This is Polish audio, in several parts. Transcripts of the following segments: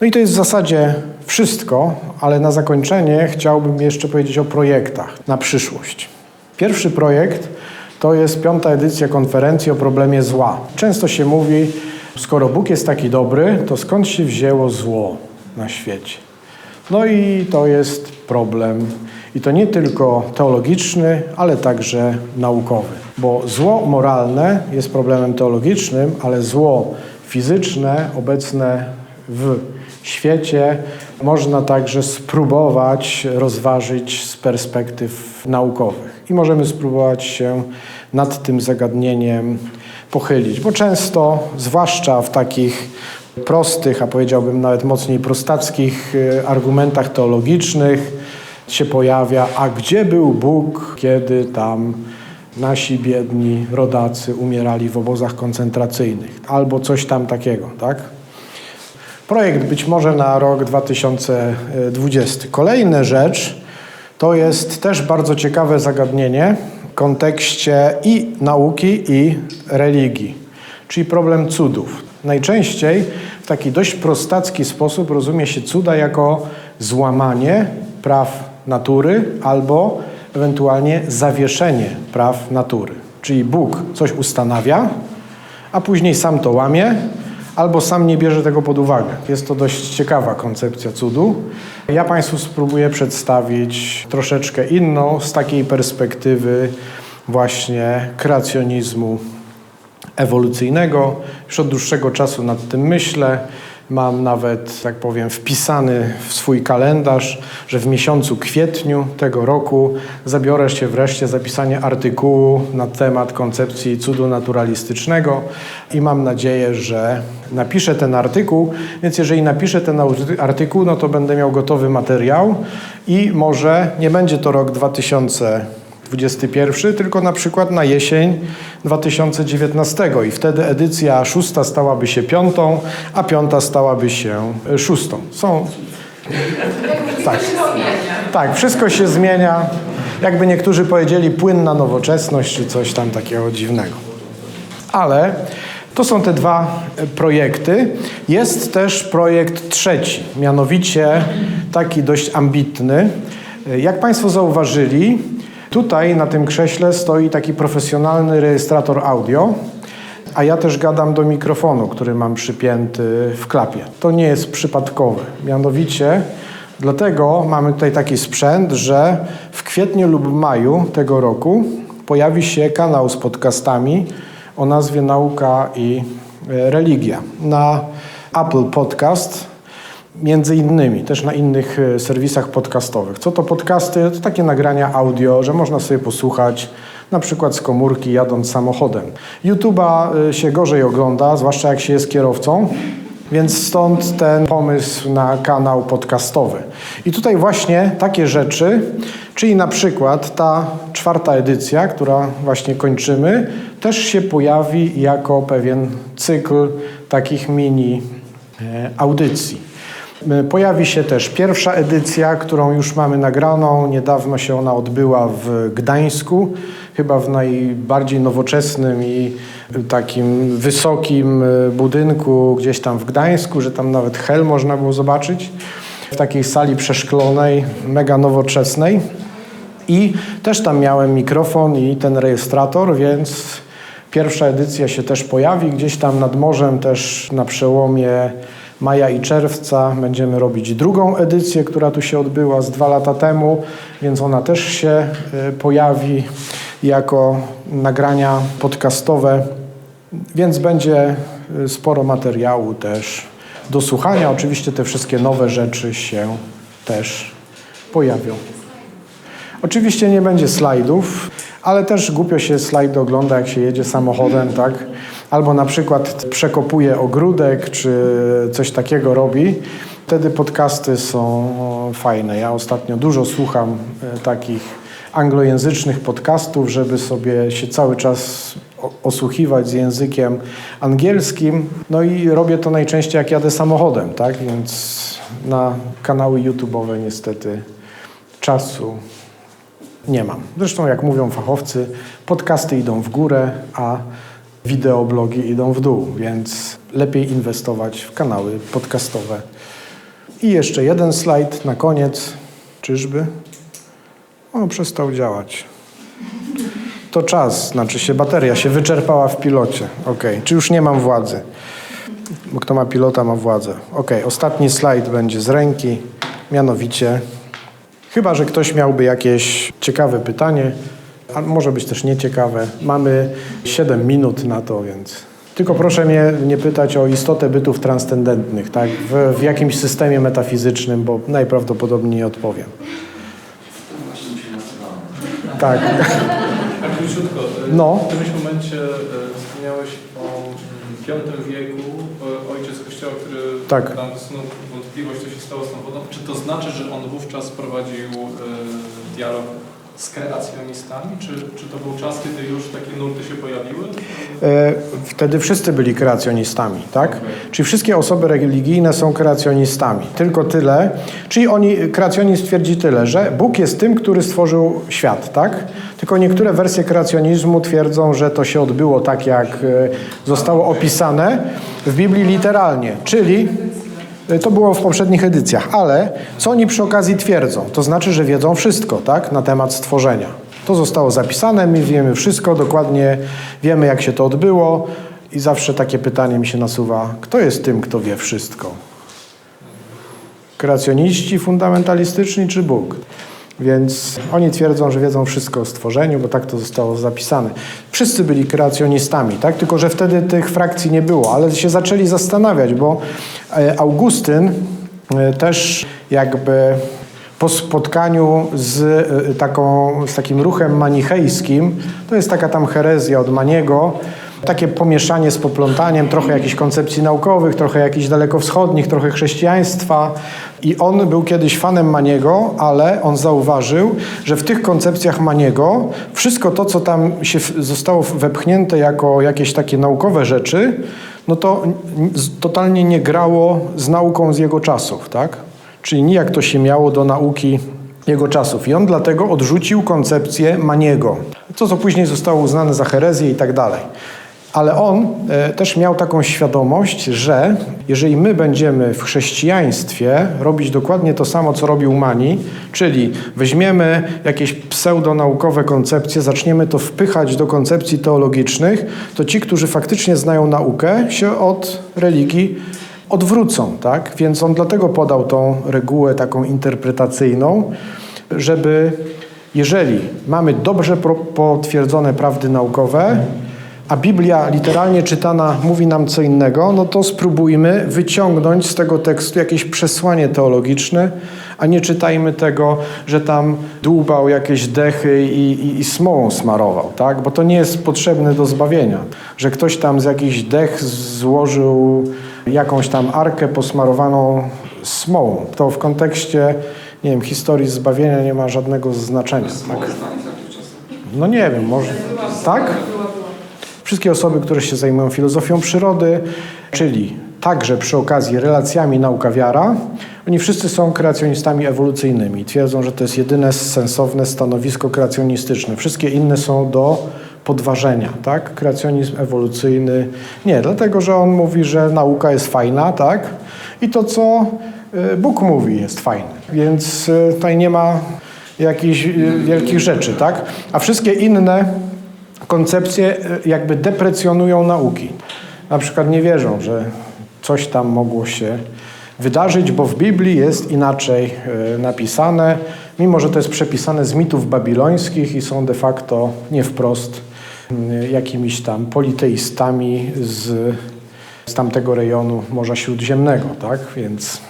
No i to jest w zasadzie wszystko, ale na zakończenie chciałbym jeszcze powiedzieć o projektach na przyszłość. Pierwszy projekt to jest piąta edycja konferencji o problemie zła. Często się mówi, skoro Bóg jest taki dobry, to skąd się wzięło zło na świecie? No i to jest problem. I to nie tylko teologiczny, ale także naukowy. Bo zło moralne jest problemem teologicznym, ale zło fizyczne, obecne w świecie, można także spróbować rozważyć z perspektyw naukowych. I możemy spróbować się nad tym zagadnieniem pochylić, bo często, zwłaszcza w takich prostych, a powiedziałbym nawet mocniej prostackich y, argumentach teologicznych się pojawia, a gdzie był Bóg, kiedy tam nasi biedni rodacy umierali w obozach koncentracyjnych, albo coś tam takiego, tak? Projekt być może na rok 2020. Kolejna rzecz to jest też bardzo ciekawe zagadnienie w kontekście i nauki, i religii, czyli problem cudów. Najczęściej w taki dość prostacki sposób rozumie się cuda jako złamanie praw natury albo ewentualnie zawieszenie praw natury. Czyli Bóg coś ustanawia, a później sam to łamie, albo sam nie bierze tego pod uwagę. Jest to dość ciekawa koncepcja cudu. Ja Państwu spróbuję przedstawić troszeczkę inną, z takiej perspektywy właśnie kreacjonizmu ewolucyjnego. Już od dłuższego czasu nad tym myślę. Mam nawet, tak powiem, wpisany w swój kalendarz, że w miesiącu kwietniu tego roku zabiorę się wreszcie zapisanie artykułu na temat koncepcji cudu naturalistycznego i mam nadzieję, że napiszę ten artykuł. Więc jeżeli napiszę ten artykuł, no to będę miał gotowy materiał i może nie będzie to rok 2000 2021, tylko na przykład na jesień 2019 i wtedy edycja szósta stałaby się piątą, a piąta stałaby się szóstą. Są... Tak, tak, wszystko się zmienia. Jakby niektórzy powiedzieli płynna nowoczesność, czy coś tam takiego dziwnego. Ale to są te dwa projekty. Jest też projekt trzeci, mianowicie taki dość ambitny. Jak Państwo zauważyli, Tutaj na tym krześle stoi taki profesjonalny rejestrator audio, a ja też gadam do mikrofonu, który mam przypięty w klapie. To nie jest przypadkowe. Mianowicie dlatego mamy tutaj taki sprzęt, że w kwietniu lub maju tego roku pojawi się kanał z podcastami o nazwie Nauka i Religia. Na Apple Podcast Między innymi, też na innych e, serwisach podcastowych. Co to podcasty? To takie nagrania audio, że można sobie posłuchać, na przykład z komórki jadąc samochodem. YouTube'a e, się gorzej ogląda, zwłaszcza jak się jest kierowcą, więc stąd ten pomysł na kanał podcastowy. I tutaj właśnie takie rzeczy, czyli na przykład ta czwarta edycja, która właśnie kończymy, też się pojawi jako pewien cykl takich mini e, audycji. E, pojawi się też pierwsza edycja, którą już mamy nagraną. Niedawno się ona odbyła w Gdańsku, chyba w najbardziej nowoczesnym i takim wysokim e, budynku gdzieś tam w Gdańsku, że tam nawet hel można było zobaczyć. W takiej sali przeszklonej, mega nowoczesnej. I też tam miałem mikrofon i ten rejestrator, więc pierwsza edycja się też pojawi. Gdzieś tam nad morzem też na przełomie maja i czerwca będziemy robić drugą edycję, która tu się odbyła z dwa lata temu, więc ona też się e, pojawi jako nagrania podcastowe, więc będzie e, sporo materiału też do słuchania. Oczywiście te wszystkie nowe rzeczy się też pojawią. Oczywiście nie będzie slajdów, ale też głupio się slajd ogląda, jak się jedzie samochodem, tak? Albo na przykład przekopuje ogródek, czy coś takiego robi, wtedy podcasty są fajne. Ja ostatnio dużo słucham e, takich anglojęzycznych podcastów, żeby sobie się cały czas osłuchiwać z językiem angielskim. No i robię to najczęściej jak jadę samochodem, tak? Więc na kanały YouTube'owe niestety czasu nie mam. Zresztą jak mówią fachowcy, podcasty idą w górę, a wideoblogi idą w dół, więc lepiej inwestować w kanały podcastowe I jeszcze jeden slajd na koniec. Czyżby? O, przestał działać. To czas, znaczy się bateria się wyczerpała w pilocie. Ok, czy już nie mam władzy? Bo kto ma pilota, ma władzę. Ok, ostatni slajd będzie z ręki, mianowicie, chyba że ktoś miałby jakieś ciekawe pytanie, a może być też nieciekawe. Mamy 7 minut na to, więc. Tylko proszę mnie nie pytać o istotę bytów transcendentnych, tak? W, w jakimś systemie metafizycznym, bo najprawdopodobniej nie odpowiem. Tak. Tak króciutko. No. W którymś momencie e, wspomniałeś o mm, V wieku, e, ojciec kościoła, który Tak. nam wysunął wątpliwość, co się stało z tą wodą. Czy to znaczy, że on wówczas prowadził e, dialog z kreacjonistami? Czy, czy to był czas, kiedy już takie nurty się pojawiły? E, Wtedy wszyscy byli kreacjonistami, tak? Czyli wszystkie osoby religijne są kreacjonistami. Tylko tyle. Czyli oni, kreacjonizm twierdzi tyle, że Bóg jest tym, który stworzył świat, tak? Tylko niektóre wersje kreacjonizmu twierdzą, że to się odbyło tak, jak e, zostało opisane w Biblii literalnie. Czyli to było w poprzednich edycjach, ale co oni przy okazji twierdzą? To znaczy, że wiedzą wszystko, tak? Na temat stworzenia. To zostało zapisane, my wiemy wszystko, dokładnie wiemy, jak się to odbyło. I zawsze takie pytanie mi się nasuwa: kto jest tym, kto wie wszystko? Kreacjoniści fundamentalistyczni czy Bóg? Więc oni twierdzą, że wiedzą wszystko o stworzeniu, bo tak to zostało zapisane. Wszyscy byli kreacjonistami, tak? tylko że wtedy tych frakcji nie było, ale się zaczęli zastanawiać, bo e, Augustyn e, też jakby po spotkaniu z, e, taką, z takim ruchem manichejskim, to jest taka tam herezja od Maniego, takie pomieszanie z poplątaniem, trochę jakichś koncepcji naukowych, trochę jakichś dalekowschodnich, trochę chrześcijaństwa. I on był kiedyś fanem Maniego, ale on zauważył, że w tych koncepcjach Maniego wszystko to, co tam się zostało wepchnięte jako jakieś takie naukowe rzeczy, no to totalnie nie grało z nauką z jego czasów, tak? Czyli nijak to się miało do nauki jego czasów. I on dlatego odrzucił koncepcję Maniego, co co później zostało uznane za herezję i tak dalej. Ale on e, też miał taką świadomość, że jeżeli my będziemy w chrześcijaństwie robić dokładnie to samo, co robił Mani, czyli weźmiemy jakieś pseudonaukowe koncepcje, zaczniemy to wpychać do koncepcji teologicznych, to ci, którzy faktycznie znają naukę, się od religii odwrócą, tak? Więc on dlatego podał tą regułę taką interpretacyjną, żeby jeżeli mamy dobrze potwierdzone prawdy naukowe, a Biblia literalnie czytana mówi nam co innego, no to spróbujmy wyciągnąć z tego tekstu jakieś przesłanie teologiczne, a nie czytajmy tego, że tam dłubał jakieś dechy i, i, i smołą smarował, tak? Bo to nie jest potrzebne do zbawienia. Że ktoś tam z jakichś dech złożył jakąś tam arkę posmarowaną smołą. To w kontekście, nie wiem, historii zbawienia nie ma żadnego znaczenia. Tak? No nie wiem, może... Tak? Wszystkie osoby, które się zajmują filozofią przyrody, czyli także przy okazji relacjami nauka-wiara, oni wszyscy są kreacjonistami ewolucyjnymi. Twierdzą, że to jest jedyne sensowne stanowisko kreacjonistyczne. Wszystkie inne są do podważenia, tak? Kreacjonizm ewolucyjny nie, dlatego, że on mówi, że nauka jest fajna, tak? I to, co y, Bóg mówi, jest fajne. Więc y, tutaj nie ma jakichś y, wielkich rzeczy, tak? A wszystkie inne koncepcje y, jakby deprecjonują nauki. Na przykład nie wierzą, że coś tam mogło się wydarzyć, bo w Biblii jest inaczej y, napisane, mimo że to jest przepisane z mitów babilońskich i są de facto nie wprost jakimiś tam politeistami z, z tamtego rejonu Morza Śródziemnego, tak? Więc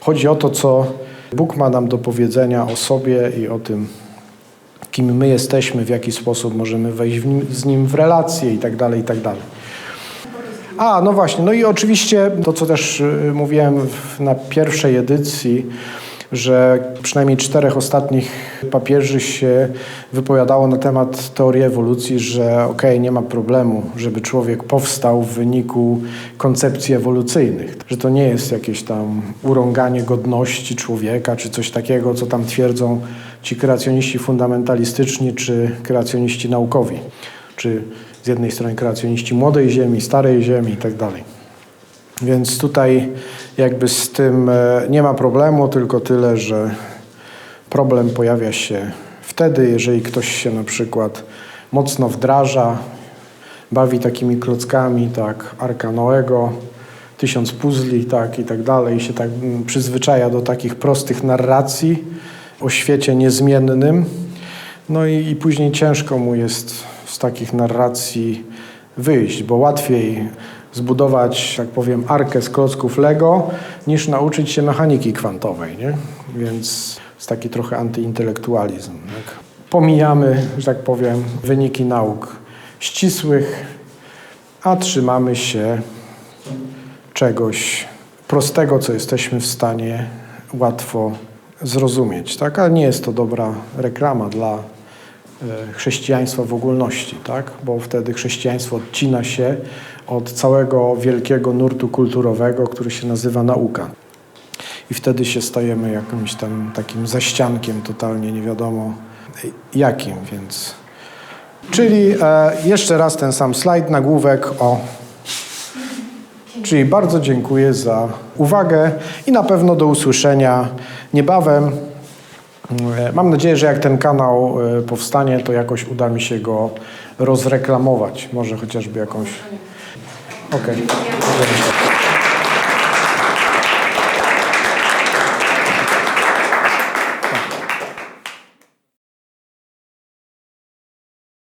chodzi o to, co Bóg ma nam do powiedzenia o sobie i o tym, kim my jesteśmy, w jaki sposób możemy wejść nim, z nim w relacje i tak dalej, i tak dalej. A, no właśnie, no i oczywiście to, co też y, mówiłem na pierwszej edycji, że przynajmniej czterech ostatnich papieży się wypowiadało na temat teorii ewolucji, że okej, nie ma problemu, żeby człowiek powstał w wyniku koncepcji ewolucyjnych, że to nie jest jakieś tam urąganie godności człowieka, czy coś takiego, co tam twierdzą ci kreacjoniści fundamentalistyczni, czy kreacjoniści naukowi, czy z jednej strony kreacjoniści młodej ziemi, starej ziemi i tak dalej. Więc tutaj jakby z tym e, nie ma problemu, tylko tyle, że problem pojawia się wtedy, jeżeli ktoś się na przykład mocno wdraża, bawi takimi klockami, tak, Arka Noego, tysiąc puzli, tak, i tak dalej, i się tak mm, przyzwyczaja do takich prostych narracji o świecie niezmiennym. No i, i później ciężko mu jest z takich narracji wyjść, bo łatwiej zbudować, tak powiem, arkę z klocków Lego, niż nauczyć się mechaniki kwantowej, nie? Więc jest taki trochę antyintelektualizm. Tak? Pomijamy, że tak powiem, wyniki nauk ścisłych, a trzymamy się czegoś prostego, co jesteśmy w stanie łatwo zrozumieć, tak? Ale nie jest to dobra reklama dla chrześcijaństwa w ogólności, tak? Bo wtedy chrześcijaństwo odcina się od całego wielkiego nurtu kulturowego, który się nazywa nauka. I wtedy się stajemy jakimś tam takim zaściankiem totalnie nie wiadomo jakim, więc... Czyli e, jeszcze raz ten sam slajd, nagłówek o Czyli bardzo dziękuję za uwagę i na pewno do usłyszenia niebawem. Mam nadzieję, że jak ten kanał e, powstanie, to jakoś uda mi się go rozreklamować. Może chociażby jakąś. Okej.